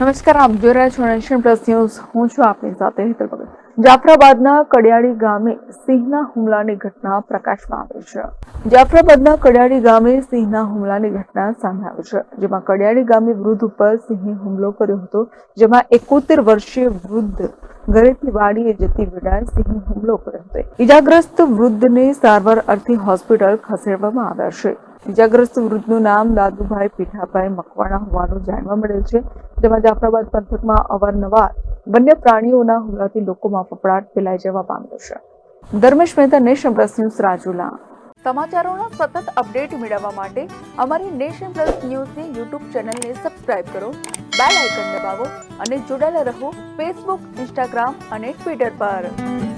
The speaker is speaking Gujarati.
નમસ્કાર, આપ જોઈ રહ્યા છો નેશન પ્લસ ન્યૂઝ. હું છું આપની સાથે હેતલ ભગત. જાફરાબાદના કડિયાળી ગામે સિંહના હુમલાની ઘટના પ્રકાશમાં આવી છે. જાફરાબાદના કડિયાળી ગામે સિંહના હુમલાની ઘટના સામે આવી છે. જેમાં કડિયાળી ગામે વૃદ્ધ ઉપર સિંહે હુમલો કર્યો હતો, જેમાં એકોતેર વર્ષીય વૃદ્ધ ઘરેથી વાડીએ જતી વેળાએ સિંહે હુમલો કર્યો હતો. ઈજાગ્રસ્ત વૃદ્ધને સારવાર અર્થે હોસ્પિટલ ખસેડવામાં આવ્યા છે. ઈજાગ્રસ્ત વૃદ્ધનું નામ દાદુભાઈ પીઠાભાઈ મકવાણા હોવાનું જાણવા મળેલ છે. જેમાં જાફરાબાદ પંથકમાં અવારનવાર વન્ય પ્રાણીઓના હુમલાથી લોકોમાં ફફડાટ ફેલાઈ જવા પામ્યો છે. Dharmesh Mehta, nation plus news Rajula. સમાચારોના સતત અપડેટ મેળવવા માટે અમારી નેશન પ્લસ ન્યૂઝની યુટ્યુબ ચેનલને સબસ્ક્રાઇબ કરો, બેલ આઇકન દબાવો અને જોડાયેલા રહો ફેસબુક, ઇન્સ્ટાગ્રામ અને ટ્વિટર પર.